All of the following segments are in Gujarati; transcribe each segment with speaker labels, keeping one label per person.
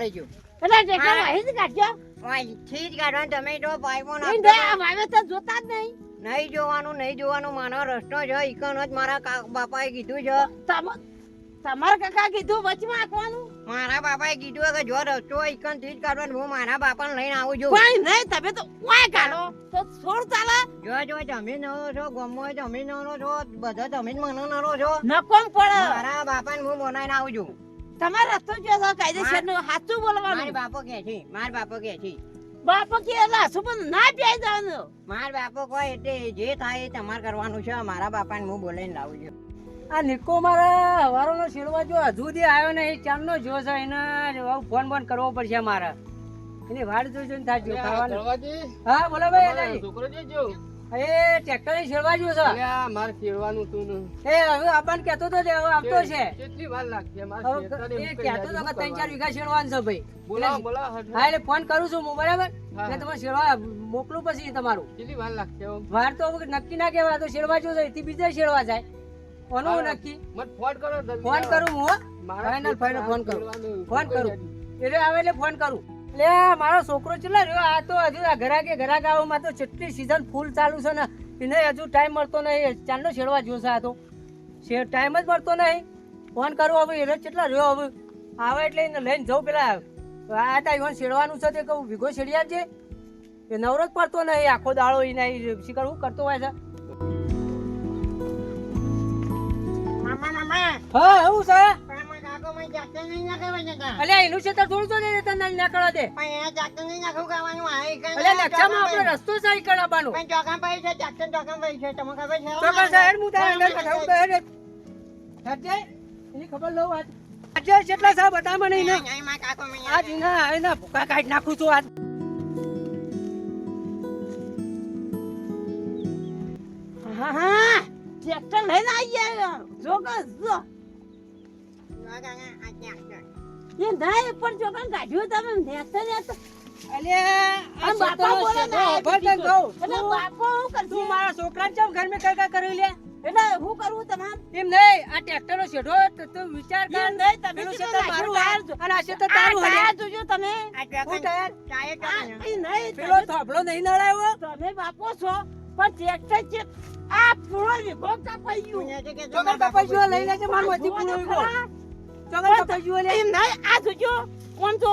Speaker 1: આવી
Speaker 2: એટલે ટેક્ટર અહીં જ કાઢજો.
Speaker 1: અહીંથી જ કાઢવાનું તમે તો પાઇપો
Speaker 2: ઈ
Speaker 1: નાખતા
Speaker 2: ને
Speaker 1: હતા.
Speaker 2: આ જોતા જ નહીં.
Speaker 1: નહીં જોવાનું નહીં જોવાનું માનો રસ્તો છે ઈકણ જ મારા બાપાએ કીધું છે.
Speaker 2: તમ- કાકા કીધું વચમાં આખવાનું
Speaker 1: મારા બાપાએ કીધું કે જો રસ્તો થી જ કાઢવાનો હું મારા બાપાને લઈને આવું છું.
Speaker 2: નહીં તમે તો વાય કાઢો. તો છોડ ચાલે.
Speaker 1: જો જો તમે નવો છો ગમો તમે નવો છો બધા તમે જ મનો નવો છો.
Speaker 2: મારા પડે.
Speaker 1: મારા બાપાને હું બનાવીને આવું છું.
Speaker 2: તમારે રસ્તો જો તો કાયદેસરનું સાચું
Speaker 1: મારા
Speaker 2: બોલવાનું
Speaker 1: બાપો કે છે મારા બાપો કે છે.
Speaker 2: બાપો કે એલા હસું ના પીઈ જવાનું.
Speaker 1: મારા બાપો કહે એટલે જે થાય એ તમારે કરવાનું છે મારા બાપાને હું બોલાઈને લાવું છું.
Speaker 3: આ નિકો મારા હવારોનો શેડવા જો હજુ સુધી આવ્યો નહીં ચાંદનો જો છે એને ફોન બોન કરવો પડશે મારે. એની વાડ જોઈ જોઈને થાક્યો ખાવાનું. હા બોલો ભાઈ.
Speaker 4: છોકરો જોજો
Speaker 3: એ ટ્રેક્ટરની શેડવા જો છે.
Speaker 4: મારે ખેડવાનું તું ને
Speaker 3: એ હવે આપણને કહેતો તો તે હવે છે.
Speaker 4: કેટલી વાર લાગશે? મારે
Speaker 3: એ
Speaker 4: એમ
Speaker 3: તો કે ત્રણ ચાર વીઘા શેડવાનું છે ભાઈ?
Speaker 4: બોલાવો બોલાવો
Speaker 3: હા એટલે ફોન કરું છું હું બરાબર? એટલે તમે મોકલું પછી તમારું.
Speaker 4: કેટલી વાર લાગશે
Speaker 3: વાર તો નક્કી ના કહેવાય તો છેડવા જો છે બીજા શેડવા જાય. કોનું. નક્કી?
Speaker 4: મને ફોન કરો
Speaker 3: ફોન કરું હું ફાઇનલ ફાઇનલ ફોન કરું. ફોન કરું. એટલે આવે એટલે ફોન કરું. એટલે મારો છોકરો ચલા રહ્યો? આ તો હજુ આ ઘરાકે ઘરાક આવવામાં તો જેટલી સીઝન ફૂલ ચાલુ છે ને એને હજુ ટાઈમ મળતો નહીં. ચાંદલો છેડવા જોશે આ તો. છે ટાઈમ જ મળતો નહીં. ફોન કરો હવે એને કેટલા રહ્યો હવે? આવે એટલે એને લઈને જવું પેલા. આ તા ઈવન છેડવાનું છે તે કહું ભીગો છેડી આપજે એ નવરો જ પડતો નહીં. આખો દાળો એને શીખર હું કરતો હોય છે. હા હું છે? અલ્યા એનું છે તોડું તો નહીં તને નીકળવા દે
Speaker 1: પણ એને જાતે નહીં નાખવું ખાવાનું આ ઈકણ
Speaker 3: અલ્યા નકશામાં આપણો રસ્તો છે કરાવવાનો
Speaker 1: પણ ચોકામ પાઈ છે જાતે ચોકામ પાઈ છે તમને ખબર છે
Speaker 3: તો સાહેબ હું તારે અંદર કથાવું તો હેડ. હેડજે. એની ખબર લઉં આજ. આજે કેટલા સાહેબ બતા મને
Speaker 1: મને
Speaker 3: આજ એના એના ભૂકા કાઢી નાખું છું આજ.
Speaker 2: હા હા ટ્રેક્ટર લઈને આવી ગયા જો જો એ નહીં પણ જો કે કાઢ્યું તમે નેતા નેતા
Speaker 3: અલ્યા, આ
Speaker 2: બાપા બોલે
Speaker 3: છે,
Speaker 2: ને,
Speaker 3: ઊભો થઈને કહું.
Speaker 2: એટલે
Speaker 3: તું-
Speaker 2: બાપો હું
Speaker 3: તું
Speaker 2: કરશે
Speaker 3: મારા છોકરાને ચમ ઘર મેં કઈ કર્યું લે?
Speaker 2: એટલે હું કરવું તમારે
Speaker 3: એમ નહીં, આ ટ્રેક્ટરનો શેઢો તો તું વિચાર કર.
Speaker 2: નહીં, તમે નાખ્યું
Speaker 3: મારું
Speaker 2: ટાયર.
Speaker 3: અને આ
Speaker 2: આ
Speaker 3: તારું હે.
Speaker 2: ટાયર જોજો તમે
Speaker 3: હું ટાયર?
Speaker 2: આ ઈ નહીં
Speaker 3: પેલો થોભલો નહીં નડાયો?
Speaker 2: તમે બાપો છો પણ ટ્રેક્ટર છે આ પૂરો વિભો કાપાઈ ગયું
Speaker 3: ચોગર કપાઈ ગયો, લઈ લેજે મારું હજી પૂરો વિગો.
Speaker 2: એમ નહીં આ જોજો કોણ તો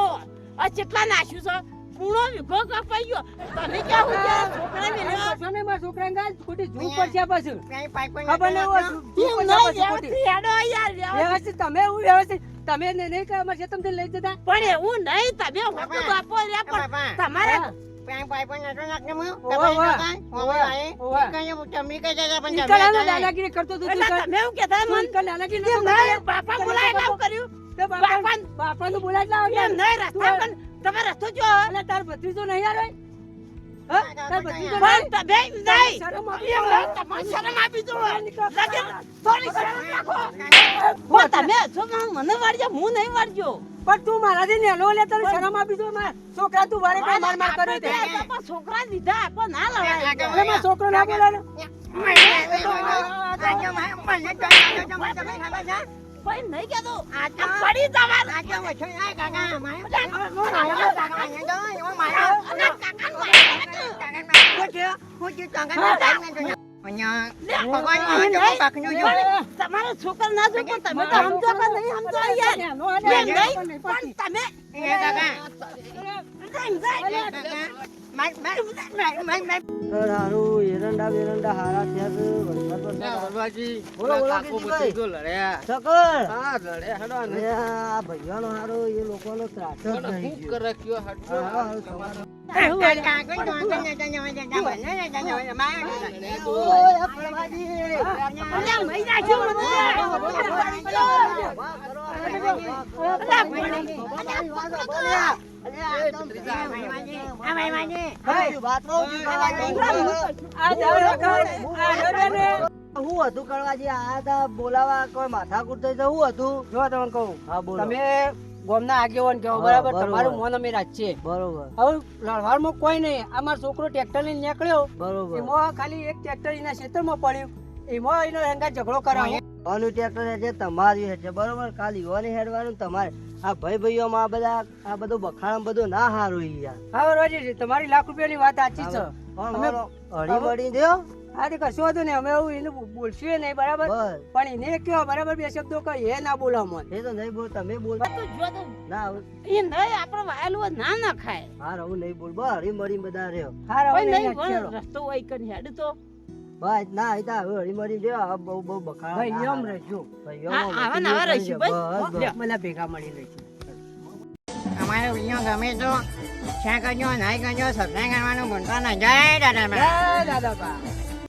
Speaker 2: આ કેટલા નાખ્યું છે? પૂરો વિભો કાપાઈ ગયો. તમે ક્યાં હું. છોકરા ને
Speaker 3: મારા ગાલ ખોટી જૂ પાછું. ખબર હોય, જૂ- ખોટી.
Speaker 2: હેડો યાર વ્યવસ્થિત.
Speaker 3: તમે એવું વ્યવસ્થિત તમે ને નહીં કે અમારે ખેતરમાંથી લઈ જતા.
Speaker 2: પણ એવું નહીં તમે હોતો બાપો રે પણ તમારે
Speaker 3: હા. દાદાગીરી કરતો.
Speaker 2: બાપા બોલાય કર્યું.
Speaker 3: બાપા- નું બોલાય
Speaker 2: તમે રસ્તો જો
Speaker 3: તાર ભત્રીજો નહીં આવે
Speaker 2: પણ
Speaker 3: શરમ
Speaker 2: એમ
Speaker 3: આપી
Speaker 2: નહીં તમારે શરમ આપી દો
Speaker 3: છોકરા
Speaker 2: તું થોડી શરમ રાખો પણ તમે છો મને વાળજો હું નહીં
Speaker 3: પણ તું મારાથી નેનો લે તને શરમ આપી દો માર છોકરા તું વારે કોઈ માર માર કરે તે
Speaker 2: આપણે તો છોકરા દીધા આપો ના લવાય
Speaker 3: અરે મારો છોકરો ના બોલે ને.
Speaker 2: ભાઈ નહીં કહેતો આ પડી તમારે તમારો છોકરો ના જો પણ તમે તો સમજો કે નહીં સમજો યાર
Speaker 3: નેનો
Speaker 2: એમ
Speaker 3: લે.
Speaker 2: નહીં પણ તમે
Speaker 3: હારું, એરંડા બેરંડા હારા થયા છે, વરસાદ વરસાદ
Speaker 4: વરવાજી,
Speaker 3: બોલો, બોલો,
Speaker 4: કાકો
Speaker 3: કીર્તિભાઈ.
Speaker 4: તો લડ્યા.
Speaker 3: સકર.
Speaker 4: હા, લડ્યા, હેડો ને.
Speaker 3: આ ભૈયાનો હારો એ લોકોનો ત્રાસ જ નહીં
Speaker 4: ખૂબ. કરી રાખ્યો,
Speaker 3: હા, હા, હતું કરવાજી આ હતા બોલાવા કોઈ માથાકૂટ થઈ તો હું હતું જો તમને કહું
Speaker 1: હા બોલો
Speaker 3: તમે ગોમના આગેવાન કહો બરાબર? તમારું મોન અમે રાખીએ
Speaker 1: બરોબર.
Speaker 3: હવે લડવારમાં કોઈ નહીં. આ મારો છોકરો ટ્રેક્ટર લઈને નીકળ્યો.
Speaker 1: બરોબર.
Speaker 3: એમાં ખાલી એક ટ્રેક્ટર એના ક્ષેત્રમાં પડ્યું. એમાં એનો હંગાત ઝઘડો કરાવો.
Speaker 5: ઓનું ટ્રેક્ટર છે તમારી છે બરોબર કાલ યુવાની હેડવાનું તમારે આ ભાઈ ભાઈઓમાં આ બધા આ બધું બખાણ બધું ના હારું યાર.
Speaker 3: હા રોજી તમારી લાખ રૂપિયાની વાત સાચી છે.
Speaker 5: પણ
Speaker 3: અમે-
Speaker 5: હળી મળી દ્યો
Speaker 3: હા તે કશું હતું ને અમે એવું એને બોલશું નહીં બરાબર? પણ એને કયો બરાબર બે શબ્દો કઈ એ ના બોલા મન.
Speaker 5: એ તો નહીં બોલ તમે બોલ.
Speaker 2: તું જો તો.
Speaker 5: ના
Speaker 2: એ નહીં આપણે વાયેલું ના ના ખાય
Speaker 5: હા હું નહીં બોલ. બસ હળી મળી બધા રહ્યો.
Speaker 3: હા રહો
Speaker 2: નહીં
Speaker 3: અહીંયા
Speaker 2: પણ
Speaker 3: ચલો.
Speaker 2: રસ્તો હોય કન હેડ તો.
Speaker 5: બસ ના હવે હળી મળી જો આ બહુ બહુ બકા
Speaker 3: ભાઈ
Speaker 5: ના
Speaker 3: નિયમ રહેજો
Speaker 5: ભાઈઓમાં
Speaker 2: હા, આવા ના રહીશું, બસ.
Speaker 3: મને ભેગા મળી રહીશું
Speaker 1: અમારે વીડિયો ગમે તો શેર કરજો નાઈ કરજો સબસ્ક્રાઈબ કરવાનું ભૂલતા ના જય દાદા
Speaker 3: દાદા બા.